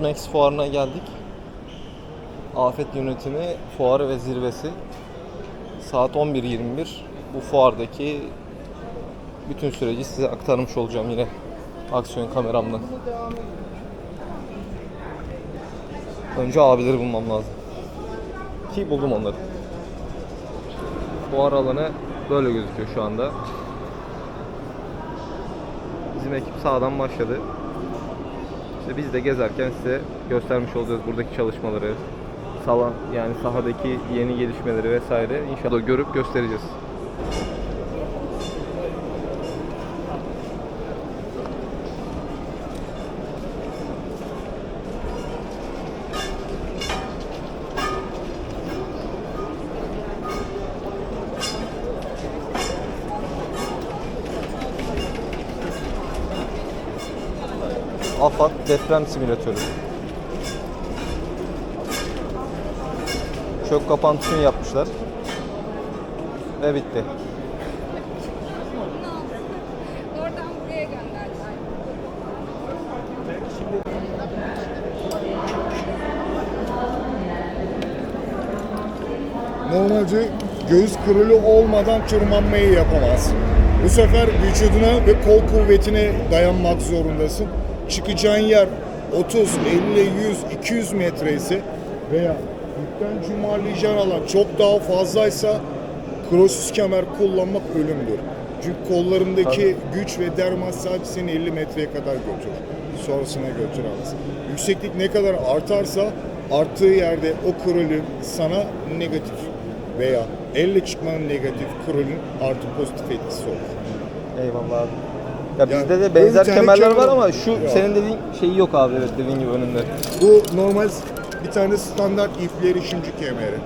Max fuarına geldik. Afet yönetimi fuarı ve zirvesi. Saat 11.21. Bu fuardaki bütün süreci size aktarmış olacağım yine aksiyon kameramla. Önce abileri bulmam lazım. Ki buldum onları. Fuar alanı böyle gözüküyor şu anda. Bizim ekip sağdan başladı. İşte biz de gezerken size göstermiş olacağız buradaki çalışmaları, salan yani sahadaki yeni gelişmeleri vesaire inşallah görüp göstereceğiz. Deprem simülatörü. Çök kapantısını yapmışlar. Ve bitti. Oradan buraya gönderdiler. Normalde göğüs kırılı olmadan tırmanmayı yapamaz. Bu sefer vücuduna ve kol kuvvetine dayanmak zorundasın. Çıkacağın yer 30, 50, 100, 200 metre ise veya yükten cumarlayacağın alan çok daha fazlaysa krosis kemer kullanmak ölümdür. Çünkü kollarındaki güç ve derman sadece seni 50 metreye kadar götürür. Sonrasına götüremez. Yükseklik ne kadar artarsa arttığı yerde o kırılım sana negatif veya elle çıkmanın negatif, kırılım artı pozitif etkisi olur. Eyvallah abi. Ya Yani bizde de benzer kemerler kemer var ama şu Ya. senin dediğin şeyi yok abi evet dediğin gibi önünde. Bu normal bir tane standart ipli erişimci kemeri.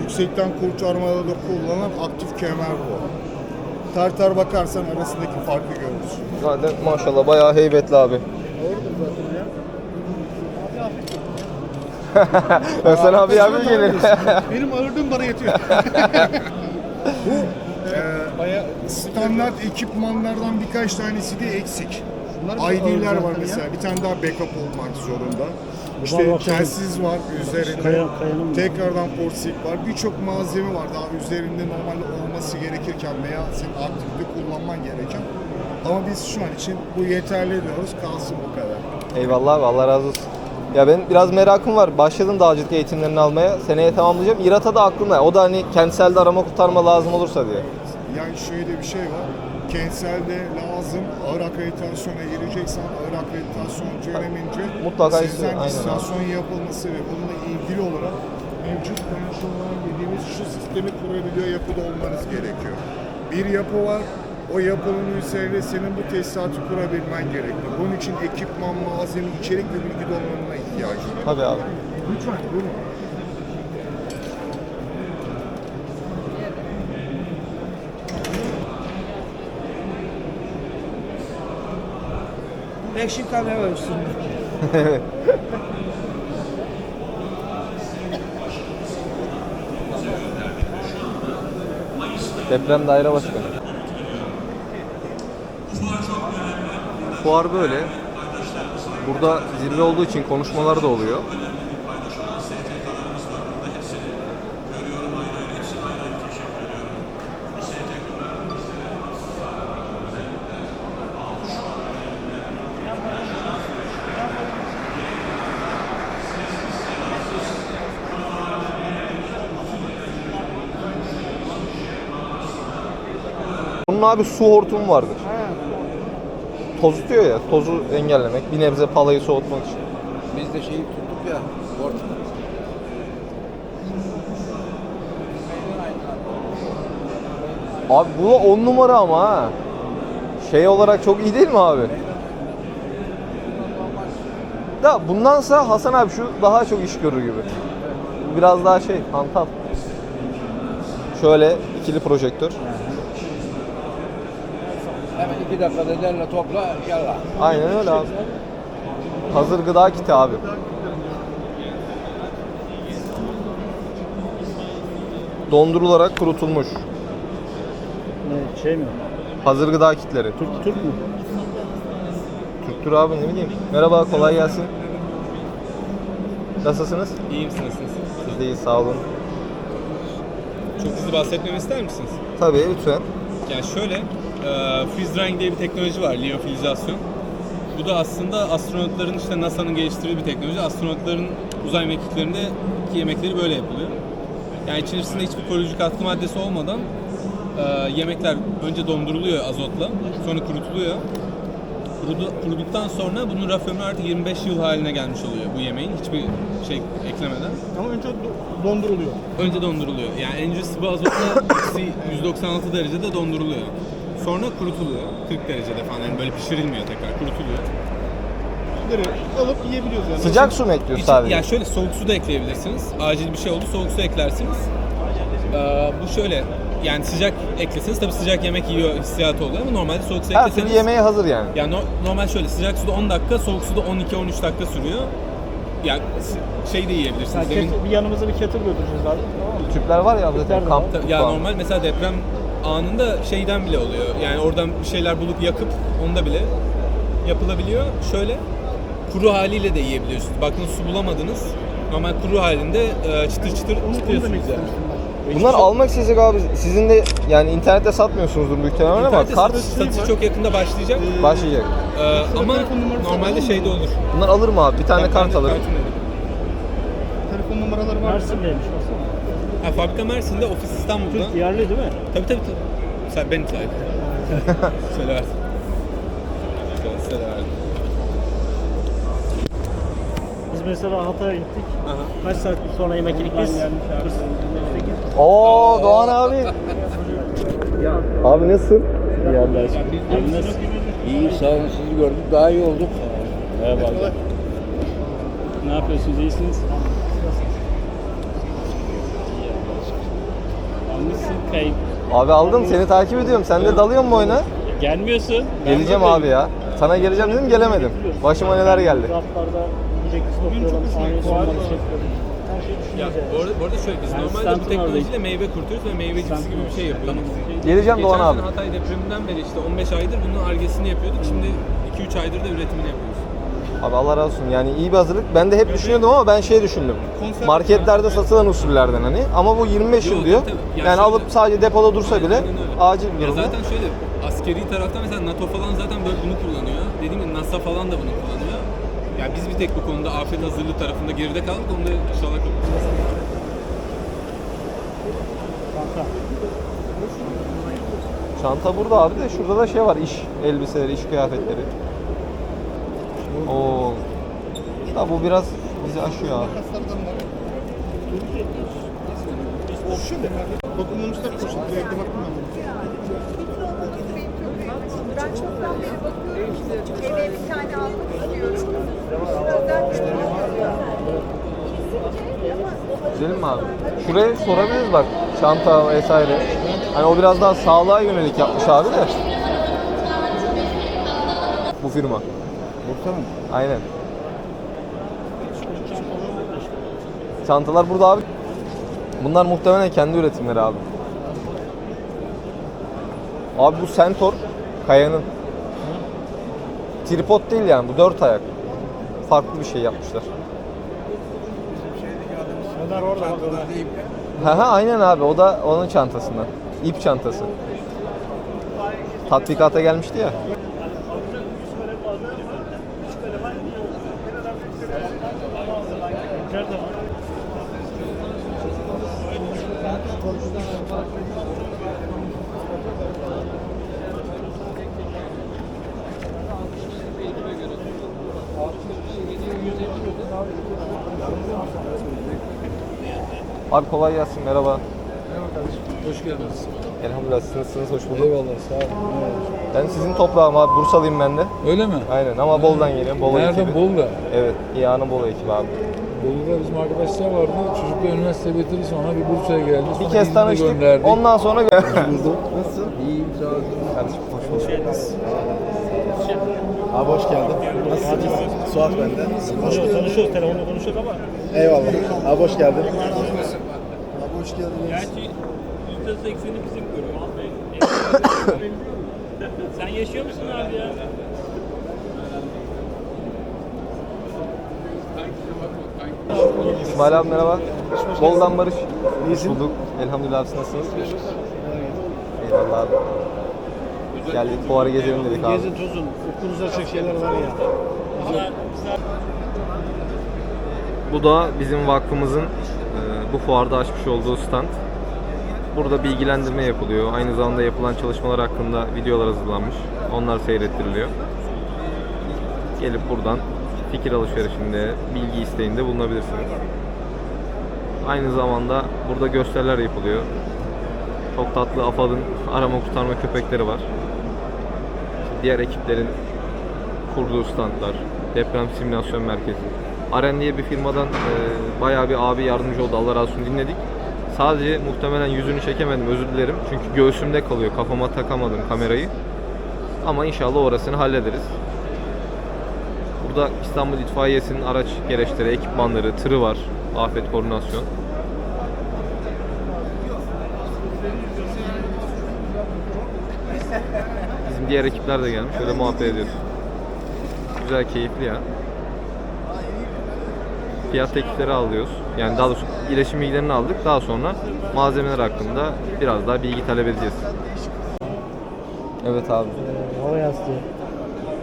Yüksekten kurtarmada da kullanılan aktif kemer bu. Tartar bakarsan arasındaki farkı görürsün. Zaten maşallah bayağı heybetli abi. Hasan abi abi gelir. Benim ağırlığım bana yetiyor. Bu e, standart ekipmanlardan birkaç tanesi de eksik. ID'ler var mesela. Bir tane daha backup olmak zorunda. İşte telsiz var üzerinde. Kaya-? Tekrardan porsik var. Birçok malzeme var daha üzerinde normalde olması gerekirken veya senin aktifte kullanman gereken. Ama biz şu an için bu yeterli diyoruz. Kalsın bu kadar. Eyvallah abi Allah razı olsun. Ya ben biraz merakım var. Başladım dağcılık eğitimlerini almaya. Seneye tamamlayacağım. İRATA da aklımda. O da hani kentselde arama kurtarma lazım olursa diye. Yani şöyle bir şey var. Kentselde lazım ağır akreditasyona gireceksen ağır akreditasyon dönemince Mutlaka sizden istasyon yapılması ve bununla ilgili olarak mevcut personel dediğimiz şu sistemi kurabiliyor yapıda olmanız gerekiyor. Bir yapı var, o yapının üzerinde senin bu tesisatı kurabilmen gerekiyor. Bunun için ekipman, malzeme, içerik ve bilgi donanımına ihtiyacın var. Tabii abi. Lütfen buyurun. Action kamera var üstünde. Deprem daire başkanı. Fuar böyle. Burada zirve olduğu için konuşmalar da oluyor. Bunun abi su hortumu vardır. Toz tutuyor ya, tozu engellemek, bir nebze palayı soğutmak için. Biz de şeyi tuttuk ya. Orta. Abi bu da 10 numara ama ha. Şey olarak çok iyi değil mi abi? Da bundansa Hasan abi şu daha çok iş görür gibi. Biraz daha şey, hantal. Şöyle ikili projektör. İki dakikada derle topla yallah. Aynen öyle abi. Hazır gıda kiti abi. Dondurularak kurutulmuş. Ne şey mi? Hazır gıda kitleri. Türk Türk mü? Türktür abi ne bileyim. Merhaba kolay gelsin. Nasılsınız? İyi misiniz? Siz de iyi, sağ olun. Çok hızlı bahsetmemi ister misiniz? Tabii, lütfen. Yani şöyle, freeze drying diye bir teknoloji var, liyofilizasyon. Bu da aslında astronotların işte NASA'nın geliştirdiği bir teknoloji. Astronotların uzay mekiklerinde yemekleri böyle yapılıyor. Yani içerisinde hiçbir koruyucu katkı maddesi olmadan e, yemekler önce donduruluyor azotla, sonra kurutuluyor. Kurudu, kuruduktan sonra bunun raf ömrü artık 25 yıl haline gelmiş oluyor bu yemeğin hiçbir şey eklemeden. Ama önce do- donduruluyor. Önce donduruluyor. Yani önce sıvı azotla eksi 196 derecede donduruluyor. Sonra kurutuluyor. 40 derecede falan yani böyle pişirilmiyor tekrar kurutuluyor. Direkt alıp yiyebiliyoruz yani. Sıcak su mu ekliyor İçi- sadece? ya şöyle soğuk su da ekleyebilirsiniz. Acil bir şey oldu soğuk su eklersiniz. Ee, bu şöyle yani sıcak ekleseniz tabii sıcak yemek yiyor hissiyatı oluyor ama normalde soğuk su Her türlü ekleseniz yemeğe hazır yani. yani no- normal şöyle sıcak suda 10 dakika, soğuk suda 12-13 dakika sürüyor. Yani s- şey de yiyebilirsiniz. Yani Demin- bir yanımıza bir kettle götüreceğiz abi. Tamam mı? Tüpler var ya zaten Tüpler de kamp var. tüpü Ya normal mesela deprem anında şeyden bile oluyor. Yani oradan bir şeyler bulup yakıp onda bile yapılabiliyor. Şöyle kuru haliyle de yiyebiliyorsunuz. Bakın su bulamadınız. Normal kuru halinde e, çıtır çıtır demek yani. Bunlar almak isteyecek abi. Sizin de yani internette satmıyorsunuzdur muhtemelen ama İnternette kart satış- satışı çok yakında başlayacak. başlayacak. E, ama telefon numarası normalde alalım şeyde olur. Bunlar alır mı abi? Bir tane Ben kart de alırım. kartım dedim. Telefon numaraları var. Mersin'deymiş. Ha, fabrika Mersin'de, ofis İstanbul'da. Türk yerli değil mi? Tabii tabii tabii. Sen beni say. Söyle versin. Söyle, söyle versin. Biz mesela Hatay'a gittik. Aha. Kaç saat sonra yemek yedik biz? Oo Doğan abi. Abi nasılsın? İyi Allah'a İyi sağ olun sizi gördük daha iyi olduk. Merhaba. Ne yapıyorsunuz? İyisiniz? Kayıp. Abi aldım seni takip ediyorum. Sen de dalıyor musun oyuna? Gelmiyorsun. Geleceğim abi ya. Sana geleceğim dedim gelemedim. Başıma neler geldi. Raflarda şey Ya bu arada, bu arada şöyle biz Yani normalde bu teknolojiyle meyve kurutuyoruz ve meyve cipsi gibi bir şey yapıyoruz. Geleceğim Geçen Doğan abi. sene Hatay depreminden beri işte 15 aydır bunun argesini yapıyorduk. Şimdi 2-3 aydır da üretimini yapıyoruz. Abi Allah razı olsun. Yani iyi bir hazırlık. Ben de hep düşünüyordum ama ben şey düşündüm. Marketlerde satılan usullerden hani. Ama bu 25 yıl Yok, diyor. tabii. Yani Yani alıp sadece depoda dursa bile acil bir Ya durumda. zaten şöyle askeri tarafta mesela NATO falan zaten böyle bunu kullanıyor. Dediğim gibi NASA falan da bunu kullanıyor. Ya biz bir tek bu konuda afet hazırlığı tarafında geride kaldık. Onu da inşallah kurtulacağız. Çanta burada abi de şurada da şey var iş elbiseleri, iş kıyafetleri. Oo. Ya bu biraz bizi aşıyor abi. Dokunmamışlar poşet. Direkt baktım Ben çoktan beri bakıyorum. Eve bir tane almak istiyorum. Özel Güzelim mi abi? Şuraya sorabiliriz bak. Çanta vesaire. Hani o biraz daha sağlığa yönelik yapmış abi de. Bu firma. Burada mı? Aynen. Çantalar burada abi. Bunlar muhtemelen kendi üretimleri abi. Abi bu Sentor Kaya'nın. Tripod değil yani bu dört ayak. Farklı bir şey yapmışlar. Onlar orada orada. Ha ha aynen abi o da onun çantasından. İp çantası. Tatbikata gelmişti ya. Abi kolay gelsin merhaba. Hoş geldiniz. Elhamdülillah siz nasılsınız? Hoş bulduk. Eyvallah sağ olun. Ben sizin toprağım abi. Bursalıyım ben de. Öyle mi? Aynen ama Bol'dan geliyorum. Bolu Nereden? ekibi. Bolu'da. Evet. İHA'nın Bolu ekibi abi. Bolu'da bizim arkadaşlar vardı. Çocuklar üniversite bitirir sonra bir Bursa'ya geldi. Bir Sonra kez İzmir'e tanıştık. gönderdik. Ondan sonra Nasılsın? İyiyim sağ olun. Kardeşim hoş bulduk. Abi hoş geldin. Nasılsın? Suat ben de. Konuşuyoruz, konuşuyoruz, telefonla konuşuyoruz ama Eyvallah. Abi hoş geldin. Gerçi %80'i bizim görüyor abi. Sen yaşıyor musun abi ya? İsmail abi merhaba. Boldan Barış. Hoş bulduk. Elhamdülillah abi siz nasılsınız? Eyvallah abi. Geldik fuarı gezelim dedik abi. Gezin tozun. Okulunuzda açacak şeyler var ya. Bu da bizim vakfımızın e, bu fuarda açmış olduğu stand. Burada bilgilendirme yapılıyor. Aynı zamanda yapılan çalışmalar hakkında videolar hazırlanmış. Onlar seyrettiriliyor. Gelip buradan fikir alışverişinde, bilgi isteğinde bulunabilirsiniz. Aynı zamanda burada gösteriler yapılıyor. Çok tatlı AFAD'ın arama kurtarma köpekleri var. Diğer ekiplerin kurduğu standlar, deprem simülasyon merkezi. Aren diye bir firmadan e, bayağı bir abi yardımcı oldu. Allah razı olsun dinledik. Sadece muhtemelen yüzünü çekemedim özür dilerim. Çünkü göğsümde kalıyor. Kafama takamadım kamerayı. Ama inşallah orasını hallederiz. Burada İstanbul İtfaiyesi'nin araç gereçleri, ekipmanları, tırı var. Afet koordinasyon. Bizim diğer ekipler de gelmiş. Şöyle muhabbet ediyoruz. Güzel, keyifli ya. Fiyat teklifleri alıyoruz. Yani daha doğrusu iletişim bilgilerini aldık. Daha sonra malzemeler hakkında biraz daha bilgi talep edeceğiz. Evet abi. Hava yastığı.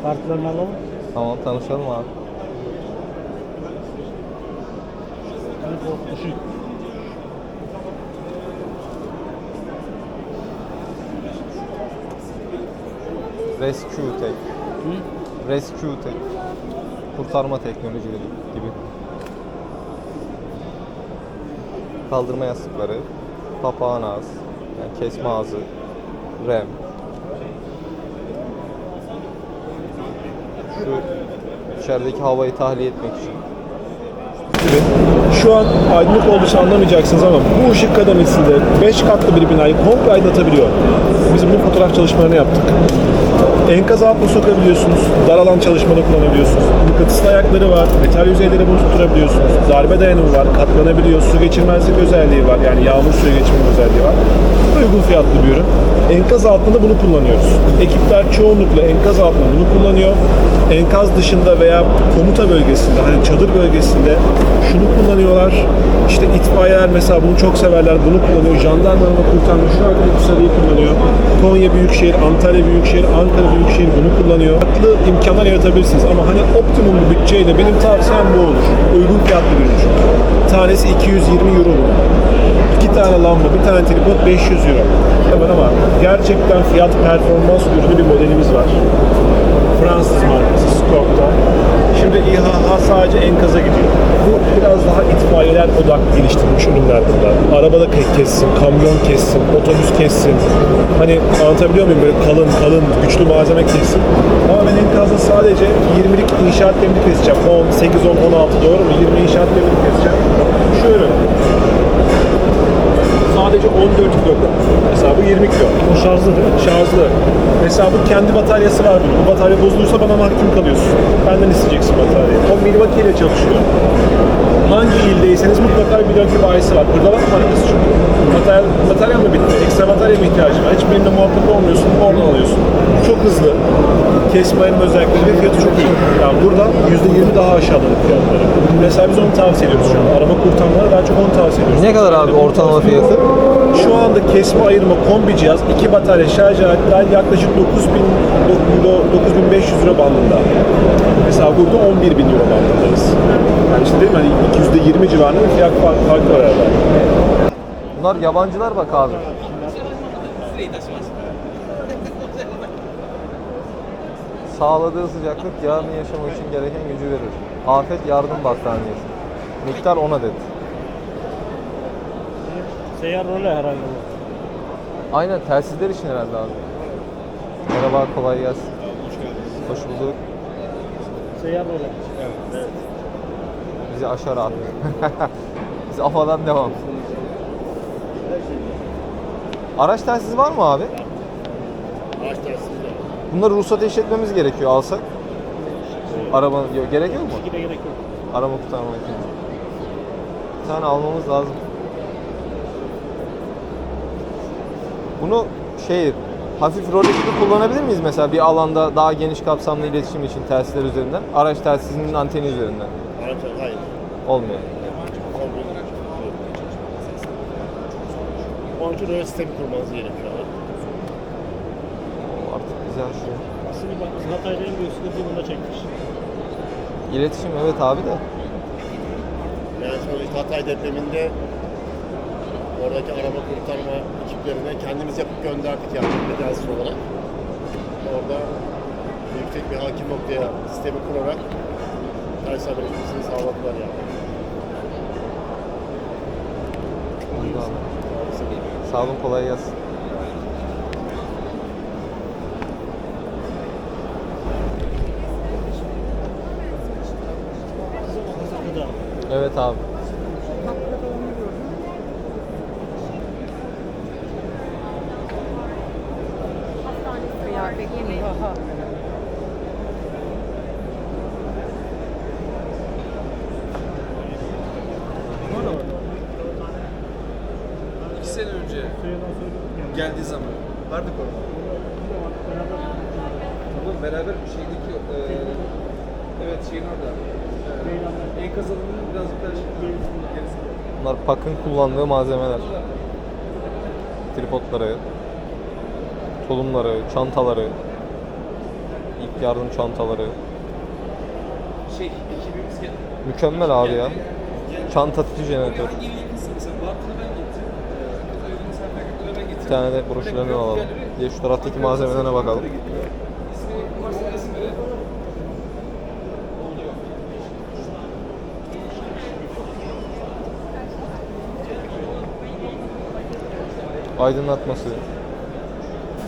Kartlarını alalım. Tamam tanışalım abi. Rescue Tech. Rescue Tech. Kurtarma teknolojileri gibi. Kaldırma yastıkları, papağan ağız, yani kesme ağzı, rem. Şu içerideki havayı tahliye etmek için. Şu an aydınlık olduğu anlamayacaksınız ama bu ışık kademesinde 5 katlı bir binayı komple aydınlatabiliyor. Biz bunun fotoğraf çalışmalarını yaptık. Enkaz altına sokabiliyorsunuz, dar alan çalışmada kullanabiliyorsunuz. Mıknatıslı ayakları var, metal yüzeyleri bunu tutturabiliyorsunuz. Darbe dayanımı var, katlanabiliyor, su geçirmezlik özelliği var. Yani yağmur suyu geçirme özelliği var. Uygun fiyatlı bir ürün. Enkaz altında bunu kullanıyoruz. Ekipler çoğunlukla enkaz altında bunu kullanıyor. Enkaz dışında veya komuta bölgesinde, hani çadır bölgesinde şunu kullanıyorlar. İşte itfaiyeler mesela bunu çok severler, bunu kullanıyor. Jandarmanın kurtarma şu arkadaki sarıyı kullanıyor. Konya Büyükşehir, Antalya Büyükşehir, Ankara Büyükşehir bunu kullanıyor. Farklı imkanlar yaratabilirsiniz ama hani optimum bir bütçeyle benim tavsiyem bu olur. Uygun fiyatlı bir ürün. Tanesi 220 euro bunun. İki tane lamba, bir tane tripod 500 euro. Hemen ama gerçekten fiyat performans ürünü bir modelimiz var. Fransız markası Scope'da. Şimdi İHH sadece enkaza gidiyor. Bu biraz daha itfaiyeler odaklı geliştirilmiş ürünler bunlar. Arabada ke- kessin, kamyon kessin, otobüs kessin. Hani anlatabiliyor muyum böyle kalın kalın güçlü malzeme kessin. Ama ben enkazda sadece 20'lik inşaat demiri keseceğim. 10, 8, 10, 16 doğru mu? 20 inşaat demiri keseceğim. Şu ürün. Sadece 14 kilo. Mesela bu 20 kilo. O şarjlı değil mi? Şarjlı. Mesela bu kendi bataryası var bunun. Bu batarya bozulursa bana mahkum kalıyorsun. Benden isteyeceksin bataryayı. O Milwaukee ile çalışıyor. Hangi ildeyseniz mutlaka bir dönki bayisi var. Hırdavat markası çünkü. Batarya, batarya mı bitti? Ekstra batarya mı ihtiyacın var? Hiç benimle muhatap olmuyorsun. Oradan alıyorsun. Çok hızlı. Kesmenin özellikleri ve fiyatı çok iyi. Yani burada %20 daha aşağıda fiyatları. Mesela biz onu tavsiye ediyoruz şu an. Araba kurtarmaları daha çok onu tavsiye ediyoruz. Ne kadar abi ortalama fiyatı? Şu anda kesme ayırma kombi cihaz, iki batarya şarj aletler yaklaşık 9000 euro, 9500 euro bandında. Mesela burada 11 bin euro bandındayız. Yani işte değil mi? Hani 220 civarında bir fiyat farkı, farkı var arada. Bunlar yabancılar bak abi. Sağladığı sıcaklık yarın yaşamak için gereken gücü verir. Afet yardım battaniyesi. Miktar 10 adet. Seyyar role herhalde bu. Aynen telsizler için herhalde abi. Merhaba kolay gelsin. Hoş bulduk. Seyyar role. Bizi aşar abi. Biz afadan devam. Araç telsizi var mı abi? Araç telsizi Bunları ruhsat işletmemiz gerekiyor alsak. Araba yok, gerek yok mu? Yine gerek yok. Arama kurtarma makinesi. Bir tane almamız lazım. Bunu şey hafif rol gibi kullanabilir miyiz mesela bir alanda daha geniş kapsamlı iletişim için telsizler üzerinden? Araç telsizinin anteni üzerinden. Araç hayır. Olmuyor. Onun için öyle sistemi kurmanız gerekiyor. Artık güzel şey. Aslında bak Hatay'da en büyük sıkıntıyı bunda çekmiş. İletişim evet abi de. Yani sonuçta Hatay depreminde oradaki arama kurtarma ekiplerine kendimiz yapıp gönderdik yani bedelsiz olarak. Orada yüksek bir hakim noktaya sistemi kurarak haber etmesini sağladılar yani. Sağ olun kolay gelsin. Evet abi. Kıyafet yemeği. İki sene önce geldiği zaman vardık orada. Tamam beraber bir şeydeki e, evet şeyin orada. E, enkaz alanının birazcık daha şey- gerisinde. Bunlar Pak'ın kullandığı malzemeler. Tripodları, tulumları, çantaları, ilk yardım çantaları. Şey ekibimiz geldi. Mükemmel abi ya. Çanta tutu jeneratör. Hangi il yakınsın sen? Bartın'ı ben gittim. Ee, Kızılay'ın Serpil ben gittim. Bir tane de broşürlerini alalım. De şu taraftaki malzemelerine bakalım. Aydınlatması.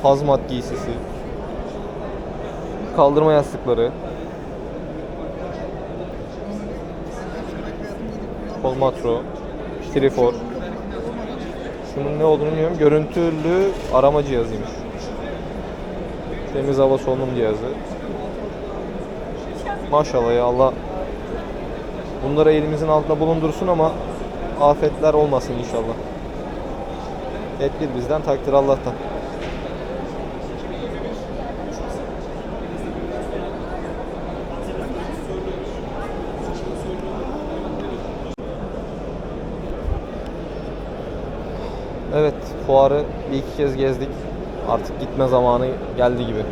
Hazmat giysisi. Kaldırma yastıkları. Kolmatro. Trifor. Şunun ne olduğunu bilmiyorum. Görüntülü arama cihazıymış. Temiz hava solunum cihazı. Maşallah ya Allah bunları elimizin altında bulundursun ama afetler olmasın inşallah. Tedbir bizden, takdir Allah'tan. Evet, fuarı bir iki kez gezdik. Artık gitme zamanı geldi gibi.